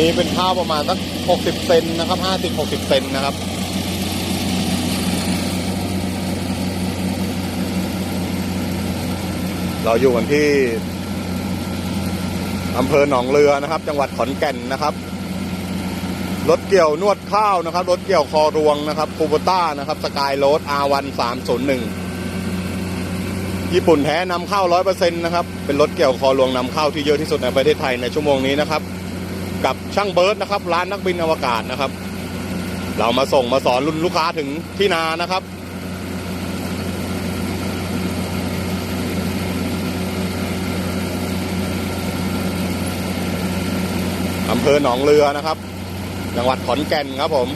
นี้เป็นข้าวประมาณสักหกสิบเซนนะครับห้าสิบหกสิบเซนนะครับ เราอยู่กันที่อำเภอหนองเรือนะครับ จังหวัดขอนแก่นนะครับ รถเกี่ยวนวดข้าวนะครับ รถเกี่ยวคอรวงนะครับคูโบต้านะครับสกายโรด R1 301ญี่ปุ่นแท้นำเข้า100%นะครับ เป็นรถเกี่ยวคอรวงนำเข้าที่เยอะที่สุดในประเทศไทยในชั่วโมงนี้นะครับ กับช่างเบิร์ดนะครับ ร้านนักบินอวกาศนะครับ เรามาส่งมาสอนรุ่นลูกค้าถึงที่นานะครับอำเภอหนองเรือนะครับ จังหวัดขอนแก่นครับผม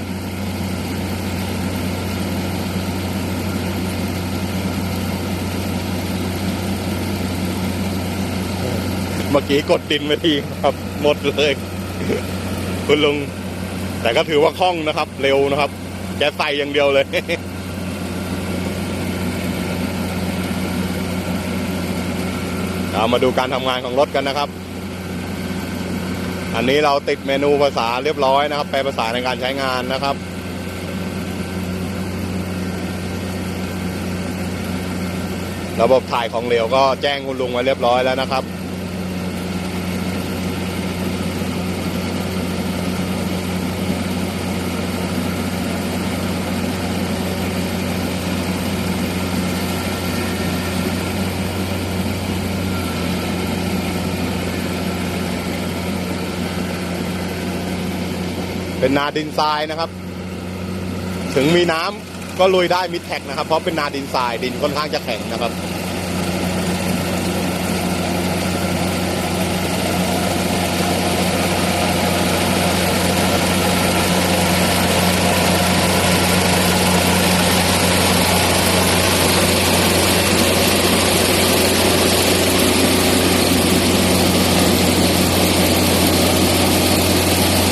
เมื่อกี้กดดินไปทีครับ หมดเลย คุณลุง แต่ก็ถือว่าคล่องนะครับ เร็วนะครับ แกใส่อย่างเดียวเลยเรามาดูการทำงานของรถกันนะครับ อันนี้เราติดเมนูภาษาเรียบร้อยนะครับ แปลภาษาในการใช้งานนะครับระบบถ่ายของเหลวก็แจ้งคุณลุงไว้เรียบร้อยแล้วนะครับ เป็นนาดินทรายนะครับ ถึงมีน้ำก็ลุยได้มิดแท็กนะครับ เพราะเป็นนาดินทรายดินค่อนข้างจะแข็งนะครับ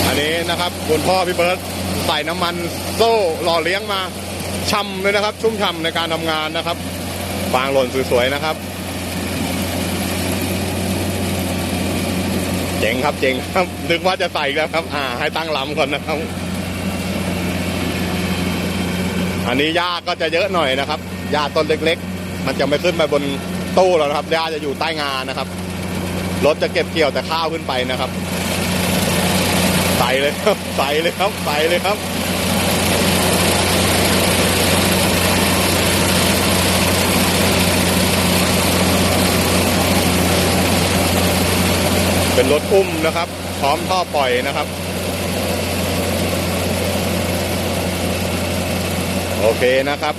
อั นนี้นะครับคุณพ่อพี่เบิร์ตใส่น้ำมันโซ่หล่อเลี้ยงมาช่ำเลยนะครับ ชุ่มฉ่ำในการทำงานนะครับฟางหล่นสวยๆนะครับ เจ๋งครับเจ๋งครับนึกว่าจะใส่แล้วครับ อ่า ให้ตั้งลำก่อนนะครับ อันนี้หญ้าก็จะเยอะหน่อยนะครับหญ้าต้นเล็ก ๆ มันจะไม่ขึ้นไปบนตู้แล้วนะครับหญ้าจะอยู่ใต้งานนะครับรถจะเก็บเกี่ยวแต่ข้าวขึ้นไปนะครับ ใส่เลยครับใส่เลยครับใส่เลยครับเป็นรถอุ้มนะครับ พร้อมท่อปล่อยนะครับ โอเคนะครับ